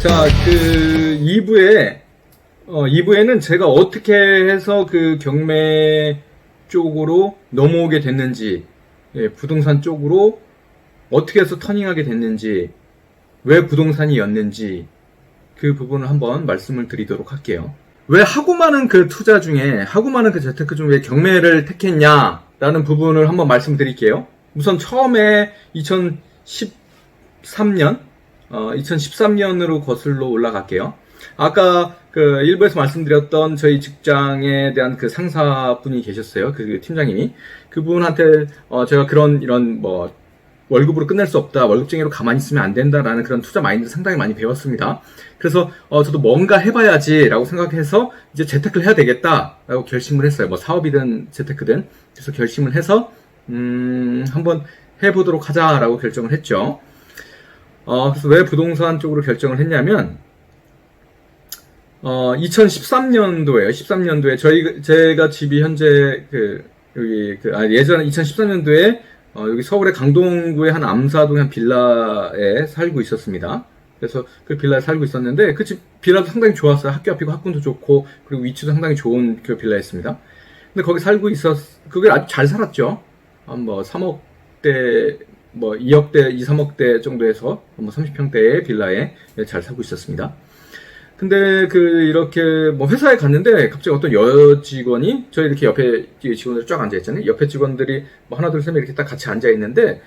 자, 그 2부에 어 2부에는 제가 어떻게 해서 그 경매 쪽으로 넘어오게 됐는지, 예, 부동산 쪽으로 어떻게 해서 터닝하게 됐는지, 왜 부동산이었는지 그 부분을 한번 말씀을 드리도록 할게요. 왜 하고 많은 그 투자 중에 하고 많은 그 재테크 중에 왜 경매를 택했냐라는 부분을 한번 말씀드릴게요. 우선 처음에 2013년 어, 2013년으로 거슬러 올라갈게요. 아까 그 일부에서 말씀드렸던 저희 직장에 대한 그 상사분이 계셨어요. 그 팀장님이 그분한테 어, 제가 그런 이런 뭐 월급으로 끝낼 수 없다, 월급쟁이로 가만히 있으면 안 된다라는 그런 투자 마인드 상당히 많이 배웠습니다. 그래서 어, 저도 뭔가 해봐야지라고 생각해서 이제 재테크를 해야 되겠다라고 결심을 했어요. 뭐 사업이든 재테크든 그래서 결심을 해서 음, 한번 해보도록 하자라고 결정을 했죠. 어, 그래서 왜 부동산 쪽으로 결정을 했냐면, 어, 2013년도에요. 13년도에 저희, 제가 집이 현재 그, 여기, 그, 아, 예전 2013년도에, 어, 여기 서울의 강동구의 한 암사동 한 빌라에 살고 있었습니다. 그래서 그 빌라에 살고 있었는데, 그 집, 빌라도 상당히 좋았어요. 학교 앞이고 학군도 좋고, 그리고 위치도 상당히 좋은 그 빌라였습니다. 근데 거기 살고 있었, 그게 아주 잘 살았죠. 한뭐 3억대, 뭐 2억대, 2, 3억대 정도에서 뭐 30평대의 빌라에 잘 살고 있었습니다. 근데 그 이렇게 뭐 회사에 갔는데 갑자기 어떤 여 직원이 저희 이렇게 옆에 직원들이 쫙 앉아 있잖아요. 옆에 직원들이 뭐 하나 둘셋 이렇게 딱 같이 앉아 있는데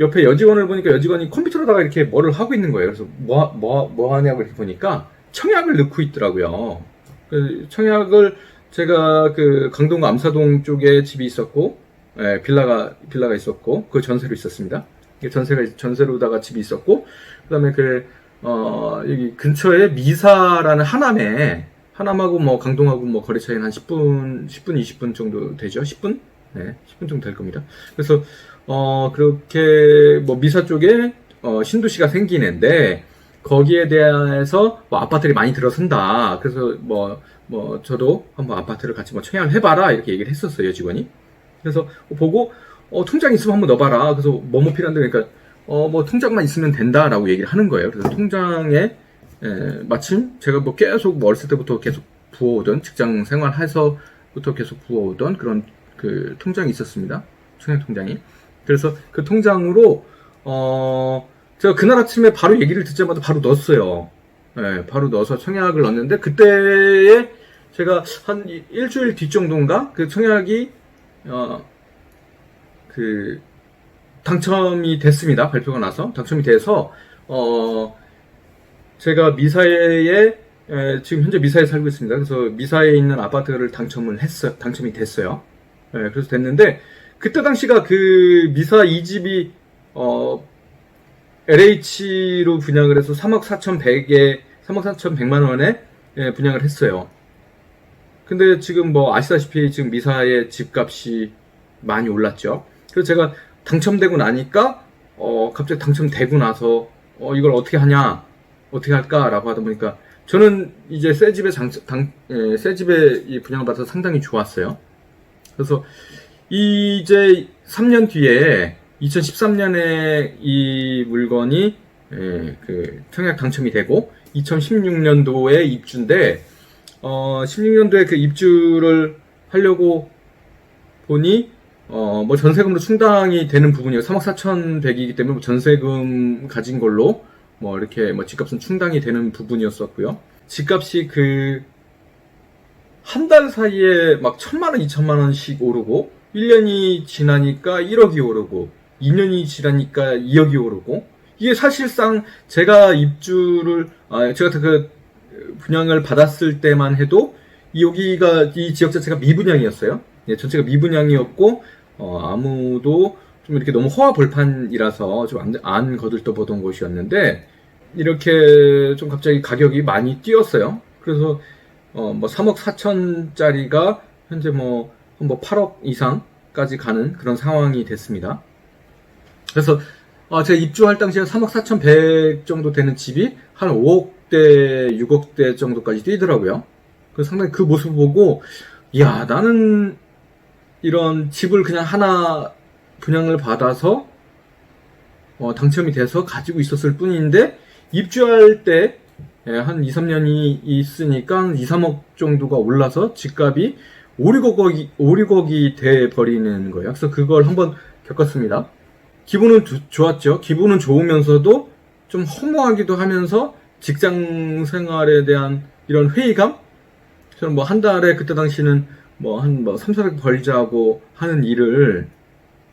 옆에 여직원을 보니까 여직원이 컴퓨터로다가 이렇게 뭐를 하고 있는 거예요. 그래서 뭐 뭐 뭐 하냐고 이렇게 보니까 청약을 넣고 있더라고요. 그 청약을 제가 그 강동 암사동 쪽에 집이 있었고 예, 빌라가 빌라가 있었고 그 전세로 있었습니다. 전세가 전세로다가 집이 있었고 그다음에 그 어, 여기 근처에 미사라는 하남에 하남하고 뭐 강동하고 뭐 거리 차이는 한 10분 10분 20분 정도 되죠. 10분? 네, 10분 정도 될 겁니다. 그래서 어 그렇게 뭐 미사 쪽에 어, 신도시가 생기는데 거기에 대해서 뭐 아파트를 많이 들어선다. 그래서 뭐, 뭐, 저도 한번 아파트를 같이 뭐 청약을 해봐라. 이렇게 얘기를 했었어요, 직원이. 그래서 보고, 어, 통장 있으면 한번 넣어봐라. 그래서 뭐뭐 필요한데, 그러니까, 어, 뭐 통장만 있으면 된다라고 얘기를 하는 거예요. 그래서 통장에, 에, 마침 제가 뭐 계속 뭐 어렸을 때부터 계속 부어오던, 직장 생활해서부터 계속 부어오던 그런 그 통장이 있었습니다. 청약 통장이. 그래서 그 통장으로, 어, 제가 그날 아침에 바로 얘기를 듣자마자 바로 넣었어요. 네, 바로 넣어서 청약을 넣었는데 그때에 제가 한 일주일 뒤 정도인가 그 청약이 어 그 당첨이 됐습니다. 발표가 나서 당첨이 돼서 어 제가 미사에 에, 지금 현재 미사에 살고 있습니다. 그래서 미사에 있는 아파트를 당첨을 했어 당첨이 됐어요. 네, 그래서 됐는데 그때 당시가 그 미사 이 집이 어 LH로 분양을 해서 3억 4,100에 3억 4,100만 원에 예, 분양을 했어요. 근데 지금 뭐 아시다시피 지금 미사의 집값이 많이 올랐죠. 그래서 제가 당첨되고 나니까 어 갑자기 당첨되고 나서 어 이걸 어떻게 하냐 어떻게 할까라고 하다 보니까 저는 이제 새 집에 장, 당, 예, 새 집에 이 분양을 받아서 상당히 좋았어요. 그래서 이제 3년 뒤에 2013년에 이 물건이 예, 그 청약 당첨이 되고 2016년도에 입주인데 어 16년도에 그 입주를 하려고 보니 어 뭐 전세금으로 충당이 되는 부분이요 3억 4,100이기 때문에 뭐 전세금 가진 걸로 뭐 이렇게 뭐 집값은 충당이 되는 부분이었었고요. 집값이 그 한 달 사이에 막 천만 원, 이천만 원씩 오르고 1년이 지나니까 1억이 오르고 2년이 지나니까 2억이 오르고 이게 사실상 제가 입주를 아 제가 그 분양을 받았을 때만 해도 여기가 이 지역 자체가 미분양이었어요. 예, 전체가 미분양이었고 어, 아무도 좀 이렇게 너무 허화 벌판이라서 좀안 거들떠 보던 곳이었는데 이렇게 좀 갑자기 가격이 많이 뛰었어요. 그래서 어, 뭐 3억 4천짜리가 현재 뭐, 뭐 8억 이상까지 가는 그런 상황이 됐습니다. 그래서 어, 제가 입주할 당시에 3억 4천100 정도 되는 집이 한 5억대, 6억대 정도까지 뛰더라고요. 그래서 상당히 그 모습을 보고, 야 나는 이런 집을 그냥 하나 분양을 받아서 어, 당첨이 돼서 가지고 있었을 뿐인데 입주할 때 예, 한 2, 3년이 있으니까 한 2, 3억 정도가 올라서 집값이 5, 6억이, 5, 6억이 돼 버리는 거예요. 그래서 그걸 한번 겪었습니다. 기분은 두- 좋았죠. 기분은 좋으면서도 좀 허무하기도 하면서 직장 생활에 대한 이런 회의감? 저는 뭐 한 달에 그때 당시는 뭐 한뭐 3, 400 벌자고 하는 일을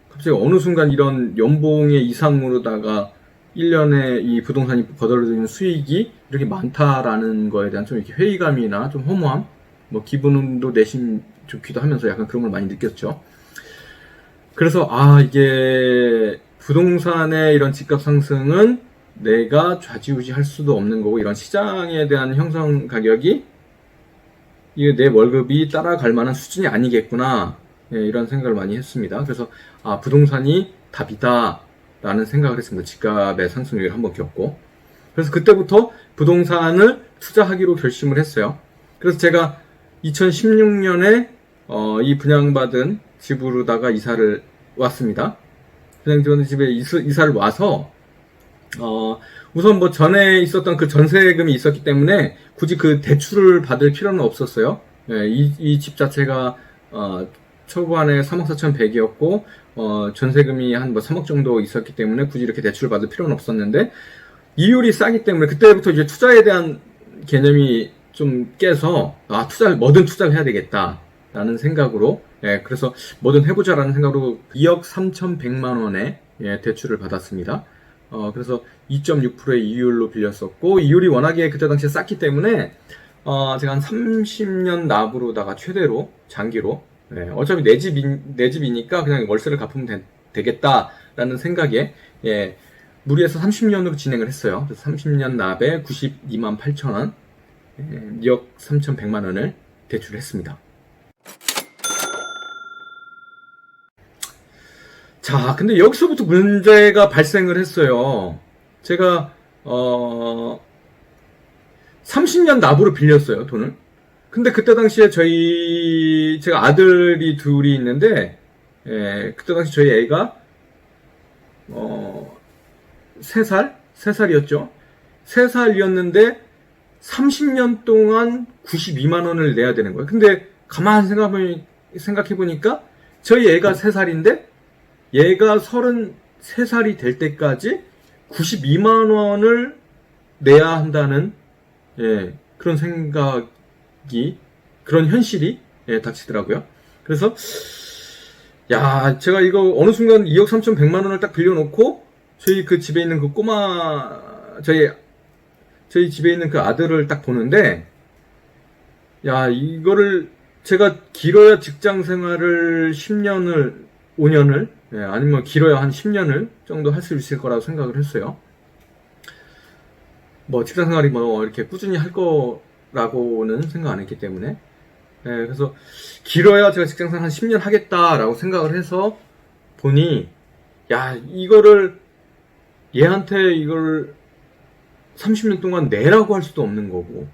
갑자기 어느 순간 이런 연봉의 이상으로다가 1년에 이 부동산이 거둬들이는 수익이 이렇게 많다라는 거에 대한 좀 이렇게 회의감이나 좀 허무함, 뭐 기분도 내심 좋기도 하면서 약간 그런 걸 많이 느꼈죠. 그래서 아 이게 부동산의 이런 집값 상승은 내가 좌지우지할 수도 없는 거고 이런 시장에 대한 형성 가격이 이게 내 월급이 따라갈 만한 수준이 아니겠구나 예, 이런 생각을 많이 했습니다. 그래서 아 부동산이 답이다라는 생각을 했습니다. 집값의 상승률을 한번 겪고 그래서 그때부터 부동산을 투자하기로 결심을 했어요. 그래서 제가 2016년에 어, 이 분양받은 집으로다가 이사를 왔습니다. 분양받은 집에 이사, 이사를 와서 어, 우선 뭐 전에 있었던 그 전세금이 있었기 때문에 굳이 그 대출을 받을 필요는 없었어요. 예, 이집 자체가 어, 초반에 3억 4천100이었고 어, 전세금이 한 뭐 3억 정도 있었기 때문에 굳이 이렇게 대출을 받을 필요는 없었는데 이율이 싸기 때문에 그때부터 이제 투자에 대한 개념이 좀 깨서 아 투자 뭐든 투자를 해야 되겠다 라는 생각으로 예, 그래서 뭐든 해보자라는 생각으로 2억 3,100만 원의 예, 대출을 받았습니다. 어, 그래서 2.6%의 이율로 빌렸었고, 이율이 워낙에 그때 당시에 쌌기 때문에, 어, 제가 한 30년 납으로다가 최대로, 장기로, 예, 어차피 내 집, 내 집이니까 그냥 월세를 갚으면 되, 겠다라는 생각에, 예, 무리해서 30년으로 진행을 했어요. 그래서 30년 납에 92만 8천 원, 예, 2억 3,100만 원을 대출했습니다. 자, 근데 여기서부터 문제가 발생을 했어요. 제가, 어, 30년 납으로 빌렸어요, 돈을. 근데 그때 당시에 저희, 제가 아들이 둘이 있는데, 예, 그때 당시 저희 애가, 어, 3살? 3살이었죠. 3살이었는데, 30년 동안 92만 원을 내야 되는 거예요. 근데, 가만 생각해, 생각해 보니까, 저희 애가 3살인데, 얘가 33살이 될 때까지 92만 원을 내야 한다는 예, 그런 생각이 그런 현실이 예, 닥치더라고요. 그래서 야, 제가 이거 어느 순간 2억 3,100만 원을 딱 빌려놓고 저희 그 집에 있는 그 꼬마 저희 저희 집에 있는 그 아들을 딱 보는데 야, 이거를 제가 길어야 직장 생활을 10년을 5년을 예, 아니면 길어야 한 10년을 정도 할 수 있을 거라고 생각을 했어요. 뭐 직장 생활이 뭐 이렇게 꾸준히 할 거라고는 생각 안 했기 때문에 예, 그래서 길어야 제가 직장 생활 한 10년 하겠다라고 생각을 해서 보니 야 이거를 얘한테 이걸 30년 동안 내라고 할 수도 없는 거고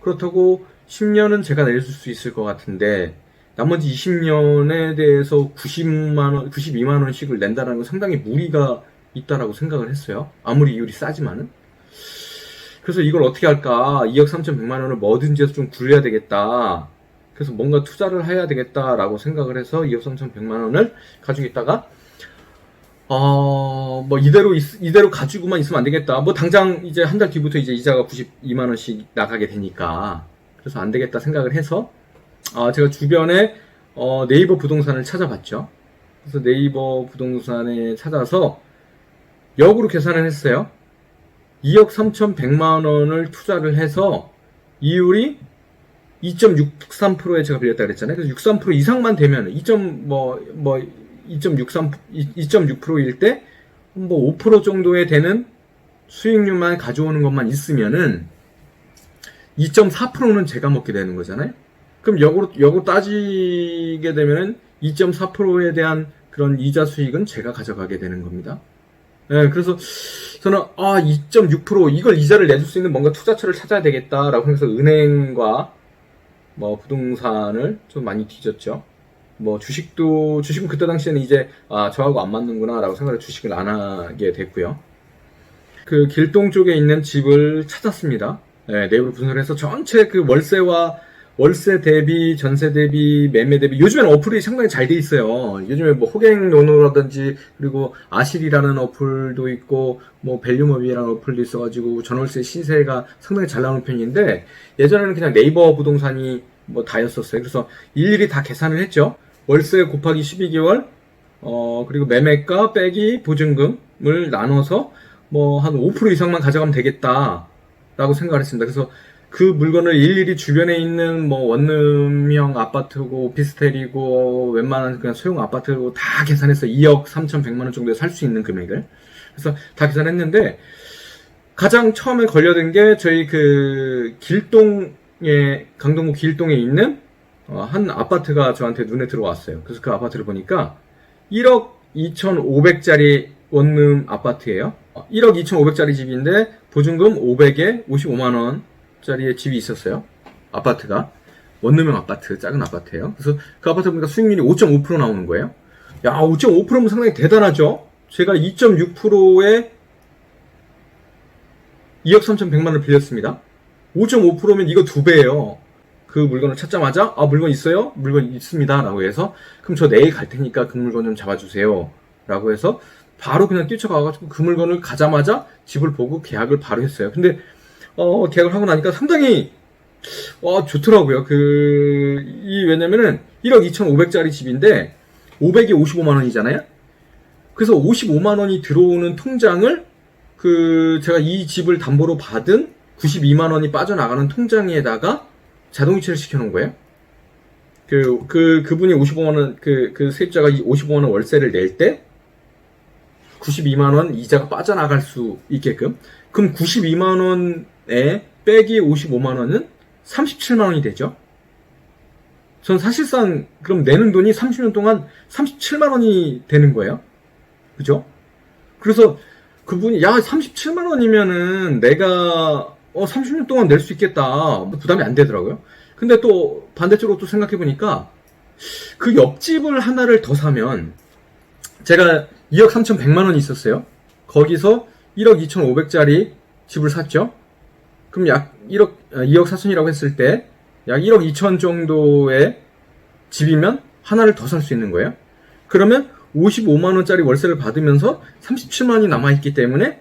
그렇다고 10년은 제가 내줄 수 있을 것 같은데 나머지 20년에 대해서 90만 원, 92만 원씩을 낸다는 건 상당히 무리가 있다라고 생각을 했어요. 아무리 이율이 싸지만은. 그래서 이걸 어떻게 할까? 2억 3,100만 원을 뭐든지 해서 좀 굴려야 되겠다. 그래서 뭔가 투자를 해야 되겠다라고 생각을 해서 2억 3,100만 원을 가지고 있다가 어, 뭐 이대로 있- 이대로 가지고만 있으면 안 되겠다. 뭐 당장 이제 한 달 뒤부터 이제 이자가 92만 원씩 나가게 되니까 그래서 안 되겠다 생각을 해서 아, 제가 주변에 어, 네이버 부동산을 찾아봤죠. 그래서 네이버 부동산에 찾아서 역으로 계산을 했어요. 2억 3,100만 원을 투자를 해서 이율이 2.63%에 제가 빌렸다 그랬잖아요. 그래서 63% 이상만 되면 2.뭐뭐 2.63 2.6%일 때 뭐 5% 정도에 되는 수익률만 가져오는 것만 있으면은 2.4%는 제가 먹게 되는 거잖아요. 그럼 역으로 역으로 따지게 되면은 2.4%에 대한 그런 이자 수익은 제가 가져가게 되는 겁니다. 예, 그래서 저는 아 2.6% 이걸 이자를 내줄 수 있는 뭔가 투자처를 찾아야 되겠다라고 해서 은행과 뭐 부동산을 좀 많이 뒤졌죠. 뭐 주식도 주식은 그때 당시에는 이제 아 저하고 안 맞는구나라고 생각을 주식을 안 하게 됐고요. 그 길동 쪽에 있는 집을 찾았습니다. 네, 네이버로 분석을 해서 전체 그 월세와 월세 대비, 전세 대비, 매매 대비 요즘에는 어플이 상당히 잘 돼 있어요. 요즘에 뭐 호갱노노라든지 그리고 아실이라는 어플도 있고 뭐 밸류머비라는 어플도 있어가지고 전월세 시세가 상당히 잘 나오는 편인데 예전에는 그냥 네이버 부동산이 뭐 다였었어요. 그래서 일일이 다 계산을 했죠. 월세 곱하기 12개월 어, 그리고 매매가 빼기 보증금을 나눠서 뭐 한 5% 이상만 가져가면 되겠다 라고 생각을 했습니다. 그래서 그 물건을 일일이 주변에 있는 뭐 원룸형 아파트고 오피스텔이고 웬만한 그냥 소형 아파트고 다 계산해서 2억 3,100만 원 정도에 살 수 있는 금액을 그래서 다 계산했는데 가장 처음에 걸려든 게 저희 그 길동에 강동구 길동에 있는 어, 한 아파트가 저한테 눈에 들어왔어요. 그래서 그 아파트를 보니까 1억 2,500짜리 원룸 아파트예요. 1억 2,500짜리 집인데 보증금 500에 55만 원짜리의 집이 있었어요. 아파트가 원룸형 아파트, 작은 아파트예요. 그래서 그 아파트 보니까 수익률이 5.5% 나오는 거예요. 야, 5.5%면 상당히 대단하죠. 제가 2.6%에 2억 3,100만 원을 빌렸습니다. 5.5%면 이거 두 배예요. 그 물건을 찾자마자 아 물건 있어요? 물건 있습니다. 라고 해서 그럼 저 내일 갈 테니까 그 물건 좀 잡아주세요. 라고 해서 바로 그냥 뛰쳐가가지고 그 물건을 가자마자 집을 보고 계약을 바로 했어요. 근데 어 계약을 하고 나니까 상당히 와 좋더라고요. 그 이 왜냐면은 1억 2,500짜리 집인데 500이 55만 원이잖아요. 그래서 55만 원이 들어오는 통장을 그 제가 이 집을 담보로 받은 92만 원이 빠져나가는 통장에다가 자동이체를 시켜놓은 거예요. 그, 그, 그분이 55만원, 그, 그 세입자가 55만원 월세를 낼 때, 92만 원 이자가 빠져나갈 수 있게끔. 그럼 92만 원에 빼기 55만 원은 37만 원이 되죠? 전 사실상, 그럼 내는 돈이 30년 동안 37만 원이 되는 거예요. 그죠? 그래서 그분이, 야, 37만 원이면은 내가 어, 30년 동안 낼 수 있겠다. 뭐 부담이 안 되더라고요. 근데 또 반대쪽으로 또 생각해 보니까 그 옆집을 하나를 더 사면 제가 2억 3,100만 원이 있었어요. 거기서 1억 2,500짜리 집을 샀죠. 그럼 약 1억, 2억 4천이라고 했을 때 약 1억 2천 정도의 집이면 하나를 더 살 수 있는 거예요. 그러면 55만 원짜리 월세를 받으면서 37만 원이 남아 있기 때문에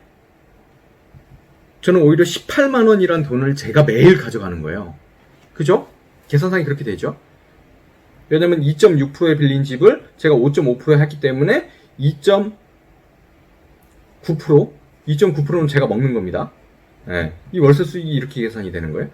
저는 오히려 18만 원이란 돈을 제가 매일 가져가는 거예요. 그죠? 계산상이 그렇게 되죠. 왜냐면 2.6%에 빌린 집을 제가 5.5%에 했기 때문에 2.9% 2.9%는 제가 먹는 겁니다. 예, 이 월세 수익이 이렇게 계산이 되는 거예요.